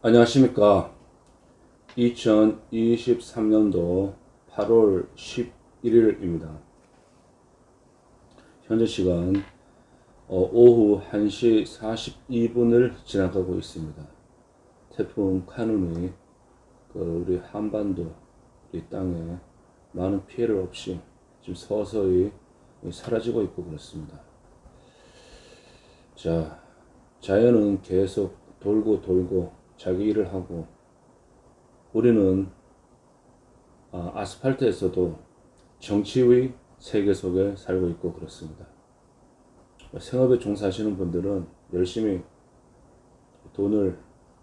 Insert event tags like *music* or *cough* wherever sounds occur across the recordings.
안녕하십니까. 2023년도 8월 11일입니다. 현재 시간 어, 오후 1시 42분을 지나가고 있습니다. 태풍 카눈이 그 우리 한반도 우리 땅에 많은 피해를 없이 지금 서서히 사라지고 있고 그렇습니다. 자, 자연은 계속 돌고 돌고 자기 일을 하고 우리는 아, 아스팔트에서도 정치의 세계 속에 살고 있고 그렇습니다. 생업에 종사하시는 분들은 열심히 돈을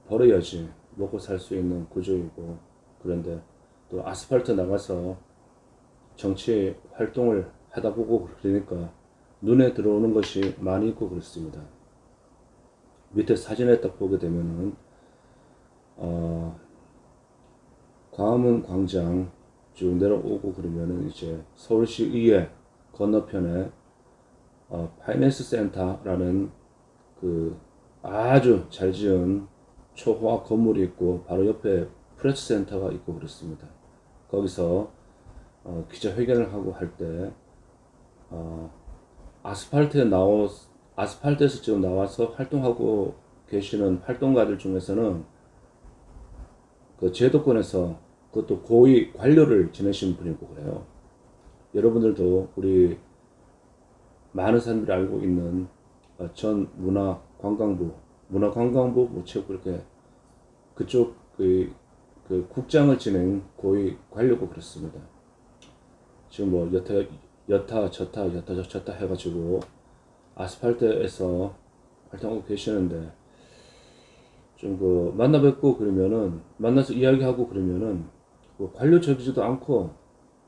벌어야지 먹고 살 수 있는 구조이고 그런데 또 아스팔트 나가서 정치 활동을 하다 보고 그러니까 눈에 들어오는 것이 많이 있고 그렇습니다. 밑에 사진에 딱 보게 되면은 어, 광화문 광장 쭉 내려오고 그러면은 이제 서울시 의회 건너편에 어, 파이낸스 센터라는 그 아주 잘 지은 초호화 건물이 있고 바로 옆에 프레스 센터가 있고 그렇습니다. 거기서 어, 기자회견을 하고 할때 어, 아스팔트에 나오 아스팔트에서 지금 나와서 활동하고 계시는 활동가들 중에서는 그 제도권에서 그것도 고위 관료를 지내신 분이고 그래요. 여러분들도 우리 많은 사람들이 알고 있는 어, 전 문화관광부, 문화관광부 무척 그렇게 그쪽 그, 그 국장을 지낸 고위 관료고 그렇습니다. 지금 뭐 여타 여타 저타 여타 저타 해가지고 아스팔트에서 활동하고 계시는데 좀 그 만나 뵙고 그러면은 만나서 이야기하고 그러면은 그 관료적이지도 않고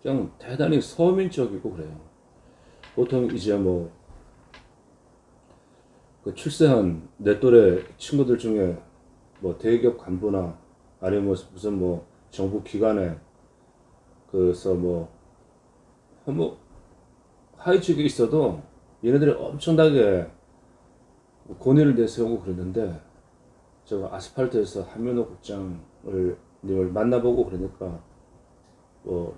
그냥 대단히 서민적이고 그래요. 보통 이제 뭐 그 출세한 내 또래 친구들 중에 뭐 대기업 간부나 아니면 뭐 무슨 뭐 정부 기관에 그래서 뭐, 뭐 하위직에 있어도 얘네들이 엄청나게 권위를 내세우고 그랬는데 제가 아스팔트에서 한민호 국장을 님을 만나보고 그러니까 뭐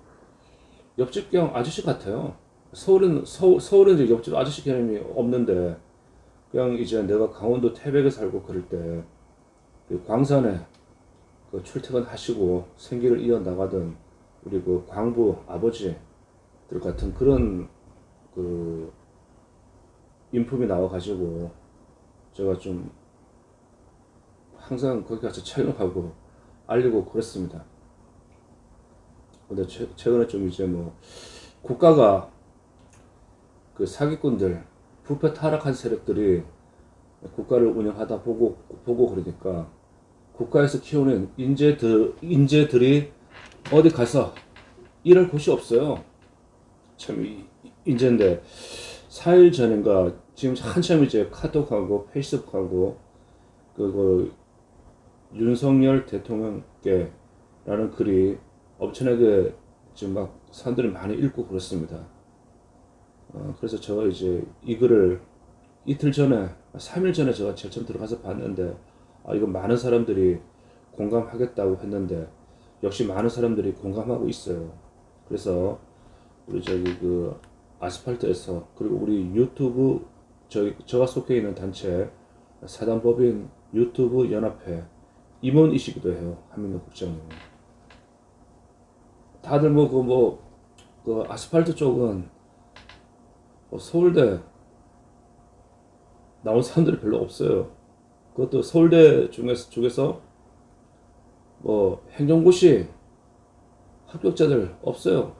옆집 경 아저씨 같아요. 서울은 서, 서울은 이제 옆집 아저씨 개념이 없는데 그냥 이제 내가 강원도 태백에 살고 그럴 때 그 광산에 그 출퇴근하시고 생계를 이어 나가던 우리 그 광부 아버지들 같은 그런 그 인품이 나와가지고 제가 좀 항상 거기 가서 촬영하고 알리고 그랬습니다. 근데 최, 최근에 좀 이제 뭐 국가가 그 사기꾼들 부패 타락한 세력들이 국가를 운영하다 보고 보고 그러니까 국가에서 키우는 인재들 인재들이 어디 가서 일할 곳이 없어요. 참 인재인데 4일 전인가 지금 한참 이제 카톡하고 페이스북하고 그거 윤석열 대통령께라는 글이 엄청나게 지금 막 사람들이 많이 읽고 그렇습니다. 어, 그래서 제가 이제 이 글을 이틀 전에, 3일 전에 제가 제일 들어가서 봤는데, 아, 이거 많은 사람들이 공감하겠다고 했는데, 역시 많은 사람들이 공감하고 있어요. 그래서, 우리 저기 그 아스팔트에서, 그리고 우리 유튜브, 저기, 저가 속해 있는 단체, 사단법인 유튜브 연합회 임원이시기도 해요. 한민호 국장님. 다들 뭐, 그 뭐, 그 아스팔트 쪽은 뭐 서울대 나온 사람들이 별로 없어요. 그것도 서울대 중에서, 쪽에서 뭐 행정고시 합격자들 없어요.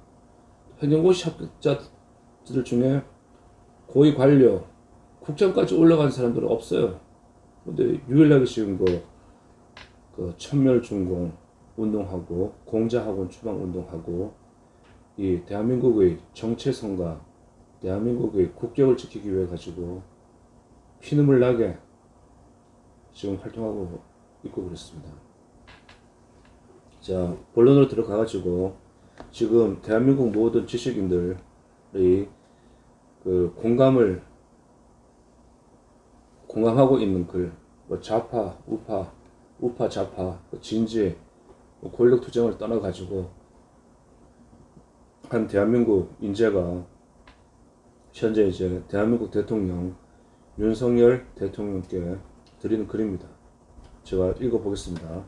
행정고시 합격자들 중에 고위 관료, 국장까지 올라간 사람들은 없어요. 근데 유일하게 지금 그, 그 천멸중공 운동하고 공자학원 추방 운동하고 이 대한민국의 정체성과 대한민국의 국격을 지키기 위해 가지고 피눈물 나게 지금 활동하고 있고 그렇습니다. 자, 본론으로 들어가 가지고 지금 대한민국 모든 지식인들이 그 공감을 공감하고 있는 글, 뭐 좌파, 우파 우파 좌파 그 진지 뭐 권력 투쟁을 떠나 가지고 한 대한민국 인재가 현재 이제 대한민국 대통령 윤석열 대통령께 드리는 글입니다. 제가 읽어보겠습니다.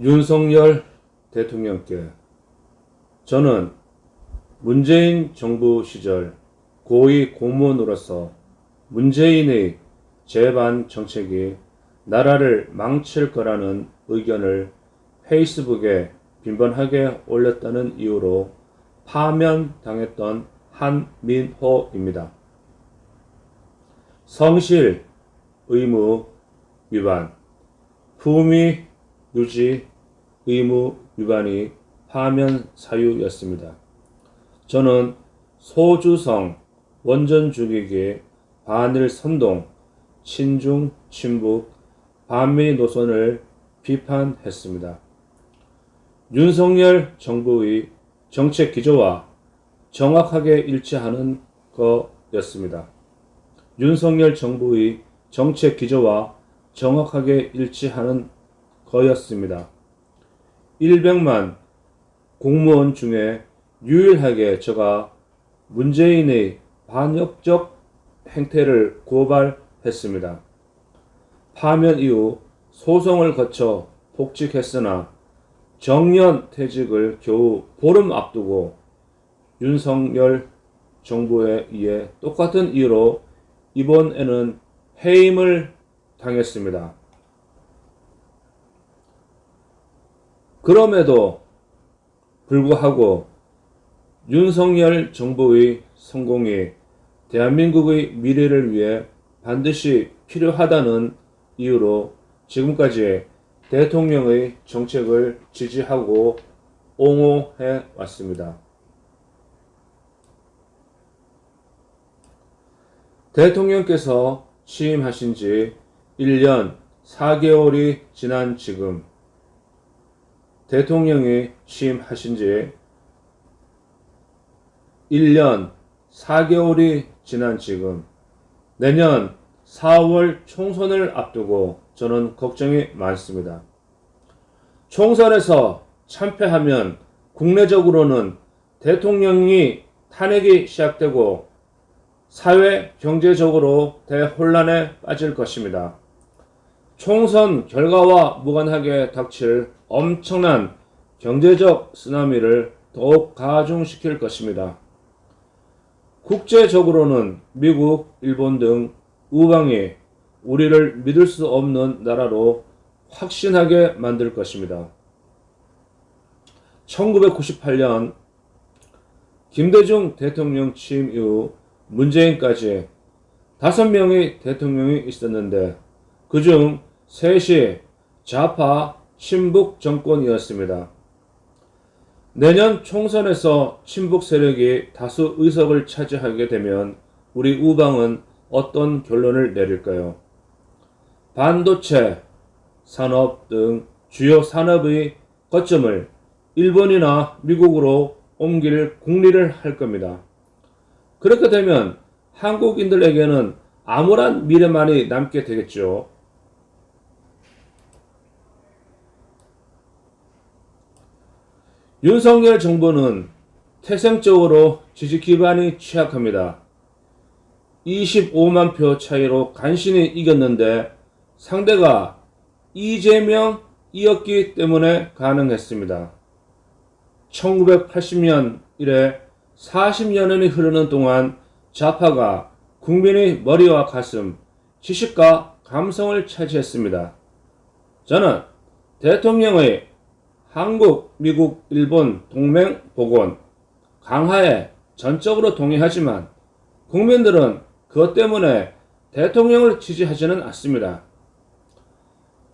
윤석열 대통령께 저는 문재인 정부 시절 고위 공무원으로서 문재인의 재반 정책이 나라를 망칠 거라는 의견을 페이스북에 빈번하게 올렸다는 이유로 파면당했던 한민호입니다. 성실 의무 위반, 품위 유지 의무 위반이 파면 사유였습니다. 저는 소주성 원전 죽이기 반일 선동 친중 친북 반미 노선을 비판했습니다. 윤석열 정부의 정책 기조와 정확하게 일치하는 거였습니다. 윤석열 정부의 정책 기조와 정확하게 일치하는 거였습니다. 100만 공무원 중에 유일하게 저가 문재인의 반역적 행태를 고발했습니다. 파면 이후 소송을 거쳐 복직했으나 정년 퇴직을 겨우 보름 앞두고 윤석열 정부에 의해 똑같은 이유로 이번에는 해임을 당했습니다. 그럼에도 불구하고 윤석열 정부의 성공이 대한민국의 미래를 위해 반드시 필요하다는 이유로 지금까지 대통령의 정책을 지지하고 옹호해 왔습니다. 대통령께서 취임하신 지 1년 4개월이 지난 지금 대통령이 취임하신 지 1년 4개월이 지난 지금 내년 4월 총선을 앞두고 저는 걱정이 많습니다. 총선에서 참패하면 국내적으로는 대통령이 탄핵이 시작되고 사회 경제적으로 대혼란에 빠질 것입니다. 총선 결과와 무관하게 닥칠 엄청난 경제적 쓰나미를 더욱 가중시킬 것입니다. 국제적으로는 미국, 일본 등 우방이 우리를 믿을 수 없는 나라로 확신하게 만들 것입니다. 1998년 김대중 대통령 취임 이후 문재인까지 다섯 명의 대통령이 있었는데 그중 셋이 좌파 친북 정권이었습니다. 내년 총선에서 친북 세력이 다수 의석을 차지하게 되면 우리 우방은 어떤 결론을 내릴까요? 반도체 산업 등 주요 산업의 거점을 일본이나 미국으로 옮길 국리를 할 겁니다. 그렇게 되면 한국인들에게는 암울한 미래만이 남게 되겠죠. 윤석열 정부는 태생적으로 지지 기반이 취약합니다. 25만 표 차이로 간신히 이겼는데 상대가 이재명이었기 때문에 가능했습니다. 1980년 이래 40년이 흐르는 동안 좌파가 국민의 머리와 가슴, 지식과 감성을 차지했습니다. 저는 대통령의 한국, 미국, 일본 동맹 복원, 강화에 전적으로 동의하지만 국민들은 그것 때문에 대통령을 지지하지는 않습니다.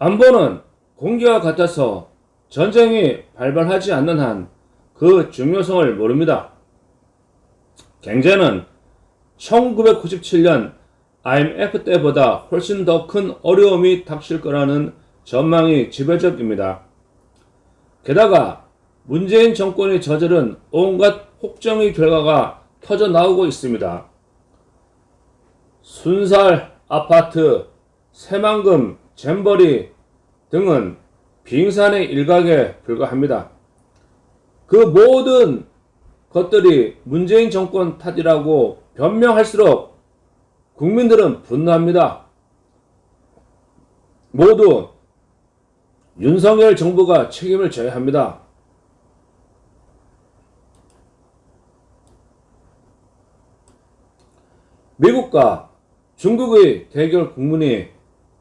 안보는 공기와 같아서 전쟁이 발발하지 않는 한 그 중요성을 모릅니다. 경제는 1997년 IMF 때보다 훨씬 더 큰 어려움이 닥칠 거라는 전망이 지배적입니다. 게다가 문재인 정권이 저지른 온갖 혹정의 결과가 터져 나오고 있습니다. 순살 아파트, 새만금, 잼버리 등은 빙산의 일각에 불과합니다. 그 모든 것들이 문재인 정권 탓이라고 변명할수록 국민들은 분노합니다. 모두 윤석열 정부가 책임을 져야 합니다. 미국과 중국의 대결 국면이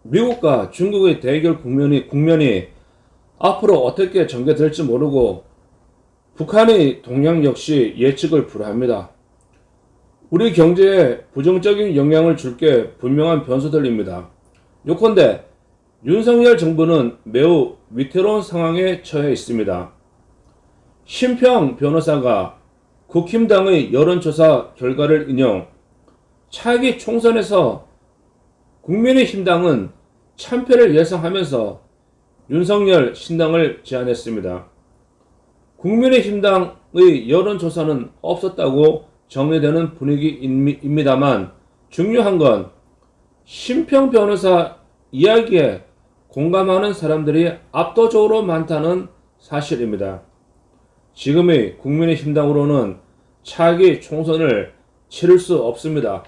미국과 중국의 대결 국면이 국면이 앞으로 어떻게 전개될지 모르고 북한의 동향 역시 예측을 불허합니다. 우리 경제에 부정적인 영향을 줄 게 분명한 변수들입니다. 요컨대 윤석열 정부는 매우 위태로운 상황에 처해 있습니다. 심평 변호사가 국힘당의 여론조사 결과를 인용 차기 총선에서 국민의힘당은 참패를 예상하면서 윤석열 신당을 제안했습니다. 국민의힘당의 여론조사는 없었다고 정리되는 분위기입니다만 중요한 건 심평 변호사 이야기에 공감하는 사람들이 압도적으로 많다는 사실입니다. 지금의 국민의힘당으로는 차기 총선을 치를 수 없습니다.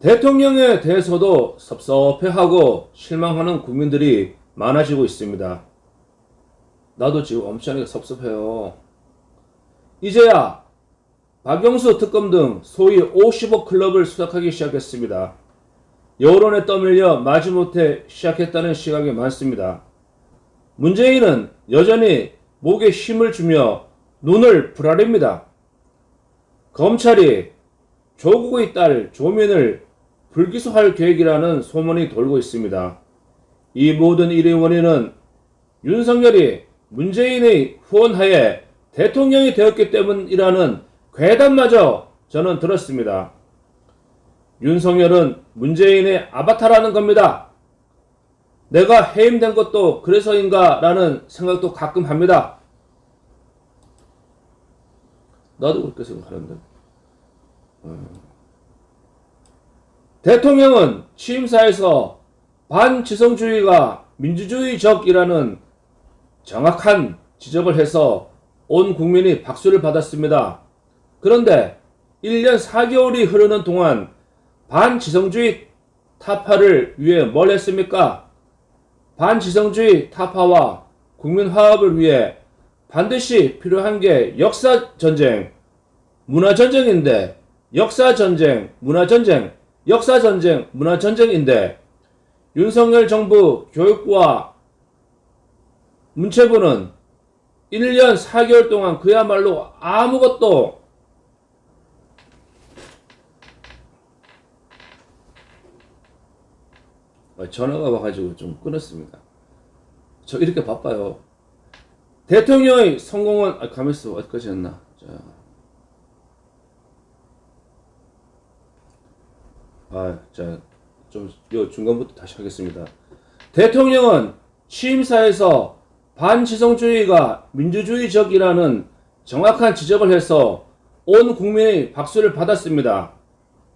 대통령에 대해서도 섭섭해하고 실망하는 국민들이 많아지고 있습니다. 나도 지금 엄청나게 섭섭해요. 이제야 박영수 특검 등 소위 50억 클럽을 수락하기 시작했습니다. 여론에 떠밀려 마지못해 시작했다는 시각이 많습니다. 문재인은 여전히 목에 힘을 주며 눈을 부라립니다. 검찰이 조국의 딸 조민을 불기소할 계획이라는 소문이 돌고 있습니다. 이 모든 일의 원인은 윤석열이 문재인의 후원하에 대통령이 되었기 때문이라는 괴담마저 저는 들었습니다. 윤석열은 문재인의 아바타라는 겁니다. 내가 해임된 것도 그래서인가 라는 생각도 가끔 합니다. 나도 그렇게 생각하는데. 음. 대통령은 취임사에서 반지성주의가 민주주의적이라는 정확한 지적을 해서 온 국민이 박수를 받았습니다. 그런데 1년 4개월이 흐르는 동안 반지성주의 타파를 위해 뭘 했습니까? 반지성주의 타파와 국민 화합을 위해 반드시 필요한 게 역사 전쟁, 문화 전쟁인데 역사 전쟁, 문화 전쟁, 역사 전쟁, 문화 전쟁인데 윤석열 정부 교육부와 문체부는 1년 4개월 동안 그야말로 아무것도 전화가 와가지고 좀 끊었습니다. 저 이렇게 바빠요. 대통령의 성공은 아, 가만있어 어디까지 했나? 자. 아, 자, 좀, 요 중간부터 다시 하겠습니다. 대통령은 취임사에서 반지성주의가 민주주의적이라는 정확한 지적을 해서 온 국민의 박수를 받았습니다.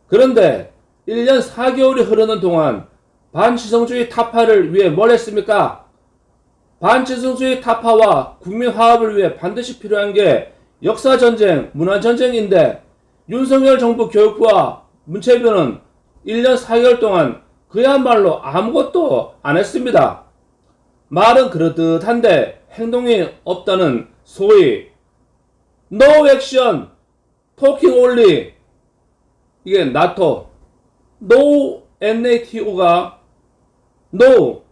그런데 1년 4개월이 흐르는 동안 반지성주의 타파를 위해 뭘 했습니까? 반지성주의 타파와 국민 화합을 위해 반드시 필요한 게 역사전쟁, 문화전쟁인데 윤석열 정부 교육부와 문체부는 1년 4개월 동안 그야말로 아무것도 안 했습니다. 말은 그렇듯한데 행동이 없다는 소위 no action, talking only 이게 나토 no NATO가 no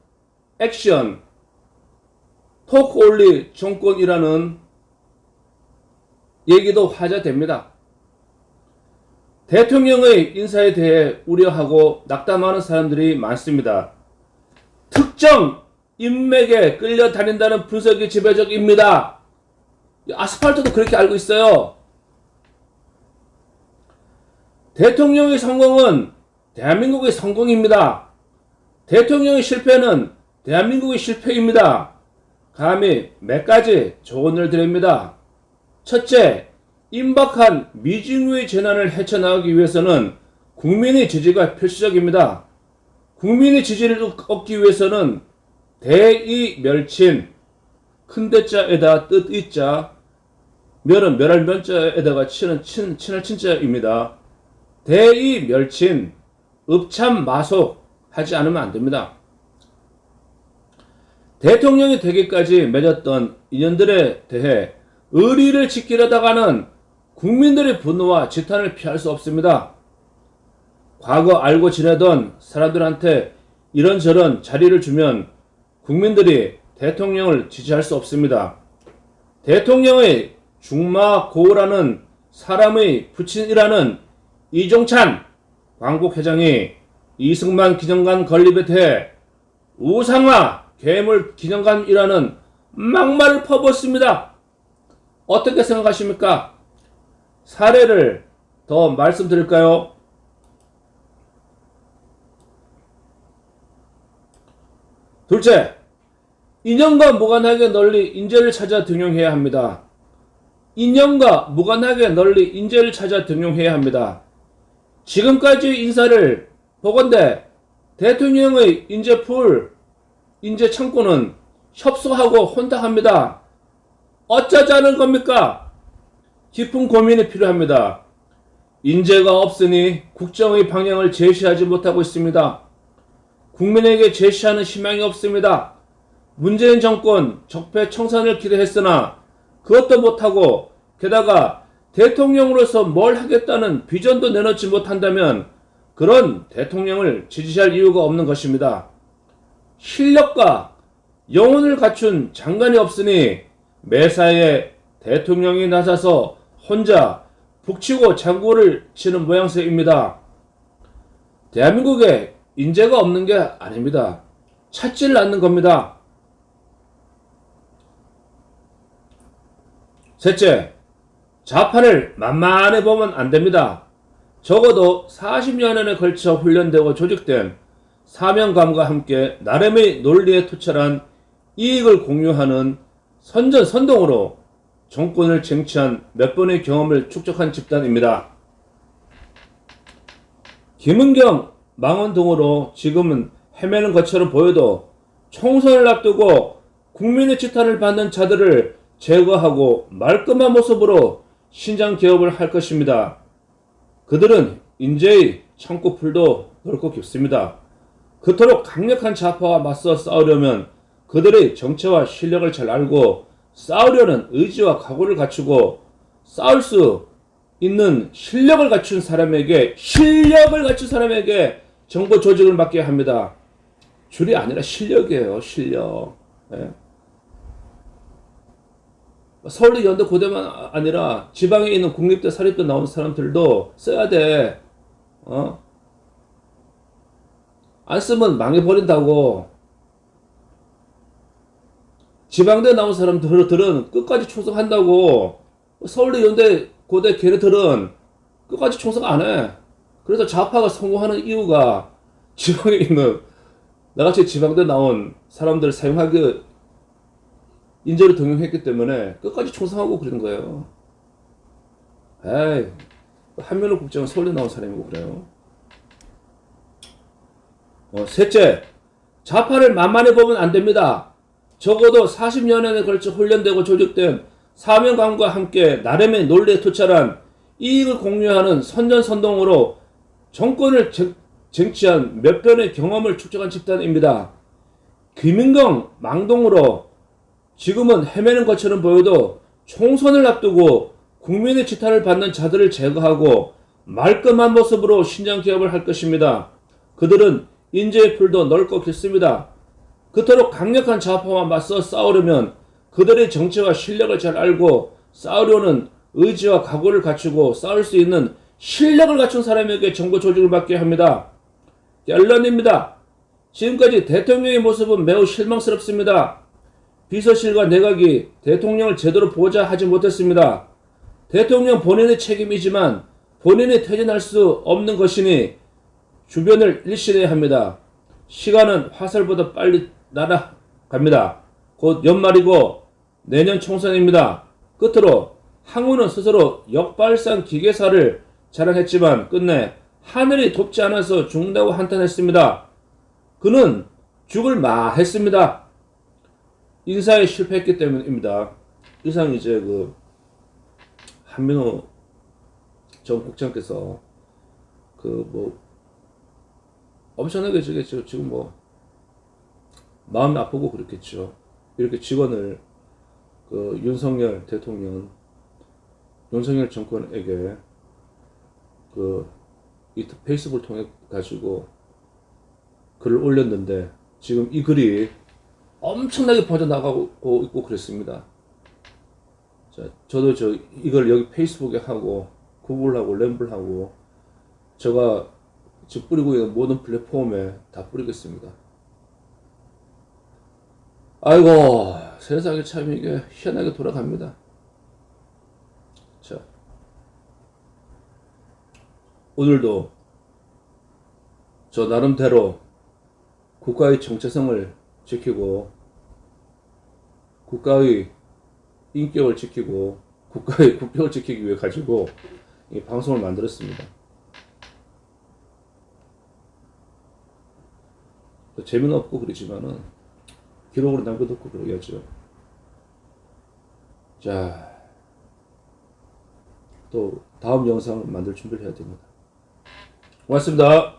action, talk only 정권이라는 얘기도 화제됩니다. 대통령의 인사에 대해 우려하고 낙담하는 사람들이 많습니다. 특정 인맥에 끌려다닌다는 분석이 지배적입니다. 아스팔트도 그렇게 알고 있어요. 대통령의 성공은 대한민국의 성공입니다. 대통령의 실패는 대한민국의 실패입니다. 감히 몇 가지 조언을 드립니다. 첫째, 임박한 미진우의 재난을 헤쳐나가기 위해서는 국민의 지지가 필수적입니다. 국민의 지지를 얻기 위해서는 대이 멸친 큰 대자에다 뜻 이자 멸은 멸할 면자에다가 치는 친, 친할 친자입니다. 대이 멸친 읍참 마속 하지 않으면 안 됩니다. 대통령이 되기까지 맺었던 인연들에 대해 의리를 지키려다가는 국민들의 분노와 지탄을 피할 수 없습니다. 과거 알고 지내던 사람들한테 이런저런 자리를 주면 국민들이 대통령을 지지할 수 없습니다. 대통령의 중마고라는 사람의 부친이라는 이종찬 광복회장이 이승만 기념관 건립에 대해 우상화 괴물 기념관이라는 막말을 퍼붓습니다. 어떻게 생각하십니까? 사례를 더 말씀드릴까요? 둘째, 인연과 무관하게 널리 인재를 찾아 등용해야 합니다. 인연과 무관하게 널리 인재를 찾아 등용해야 합니다. 지금까지 인사를 보건대 대통령의 인재풀, 인재 창고는 협소하고 혼탁합니다. 어쩌자는 겁니까? 깊은 고민이 필요합니다. 인재가 없으니 국정의 방향을 제시하지 못하고 있습니다. 국민에게 제시하는 희망이 없습니다. 문재인 정권 적폐 청산을 기대했으나 그것도 못하고 게다가 대통령으로서 뭘 하겠다는 비전도 내놓지 못한다면 그런 대통령을 지지할 이유가 없는 것입니다. 실력과 영혼을 갖춘 장관이 없으니 매사에 대통령이 나서서 혼자 북치고 장구를 치는 모양새입니다. 대한민국에 인재가 없는 게 아닙니다. 찾지를 않는 겁니다. 셋째, 좌파를 만만해 보면 안 됩니다. 적어도 40년에 걸쳐 훈련되고 조직된 사명감과 함께 나름의 논리에 투철한 이익을 공유하는 선전 선동으로 정권을 쟁취한 몇 번의 경험을 축적한 집단입니다. 김은경 망원동으로 지금은 헤매는 것처럼 보여도 총선을 앞두고 국민의 지탄을 받는 자들을 제거하고 말끔한 모습으로 신장 개업을 할 것입니다. 그들은 인재의 창고풀도 넓고 깊습니다. 그토록 강력한 좌파와 맞서 싸우려면 그들의 정체와 실력을 잘 알고 싸우려는 의지와 각오를 갖추고 싸울 수 있는 실력을 갖춘 사람에게 실력을 갖춘 사람에게 정보 조직을 맡겨야 합니다. 줄이 아니라 실력이에요. 실력. 예. 서울대 연대 고대만 아니라 지방에 있는 국립대 사립대 나온 사람들도 써야 돼. 어? 안 쓰면 망해버린다고. 지방대 나온 사람들은 끝까지 충성한다고. 서울대 연대 고대 걔네들은 끝까지 충성 안 해. 그래서 좌파가 성공하는 이유가 지방에 있는 나같이 지방대 나온 사람들 사용하기 인재를 등용했기 때문에 끝까지 충성하고 그러는 거예요. 에이, 한면호 국장은 서울대 나온 사람이고 그래요. 어, 셋째, 좌파를 만만히 보면 안 됩니다. 적어도 40년에 걸쳐 훈련되고 조직된 사명감과 함께 나름의 논리에 투철한 이익을 공유하는 선전선동으로 정권을 쟁취한 몇 번의 경험을 축적한 집단입니다. 김인경 망동으로 지금은 헤매는 것처럼 보여도 총선을 앞두고 국민의 지탄을 받는 자들을 제거하고 말끔한 모습으로 신장 개업을 할 것입니다. 그들은 인재의 풀도 넓고 깊습니다. 그토록 강력한 좌파와 맞서 싸우려면 그들의 정체와 실력을 잘 알고 싸우려는 의지와 각오를 갖추고 싸울 수 있는 실력을 갖춘 사람에게 정보 조직을 맡겨야 합니다. 결론입니다. 지금까지 대통령의 모습은 매우 실망스럽습니다. 비서실과 내각이 대통령을 제대로 보자 하지 못했습니다. 대통령 본인의 책임이지만 본인이 퇴진할 수 없는 것이니 주변을 일신해야 합니다. 시간은 화살보다 빨리 날아갑니다. 곧 연말이고 내년 총선입니다. 끝으로 항우는 스스로 역발상 기계사를 자랑했지만 끝내 하늘이 돕지 않아서 죽는다고 한탄했습니다. 그는 죽을 마했습니다. 인사에 실패했기 때문입니다. 이상 이제 그 한민호 전 국장께서 그 뭐 엄청나게 지금 뭐 마음이 아프고 그렇겠죠. 이렇게 직원을 그 윤석열 대통령, 윤석열 정권에게 그이 페이스북을 통해 가지고 글을 올렸는데 지금 이 글이 엄청나게 퍼져나가고 있고 그랬습니다. 자, 저도 저 이걸 여기 페이스북에 하고 구글하고 램블하고 제가 지금 뿌리고 있는 모든 플랫폼에 다 뿌리겠습니다. 아이고 세상에 참 이게 희한하게 돌아갑니다. 자 오늘도 저 나름대로 국가의 정체성을 지키고 국가의 인격을 지키고 국가의 *laughs* 국격을 지키기 위해 가지고 이 방송을 만들었습니다. 재미는 없고 그러지만은 기록으로 남겨놓고 그러겠죠. 자, 또 다음 영상을 만들 준비를 해야 됩니다. 고맙습니다.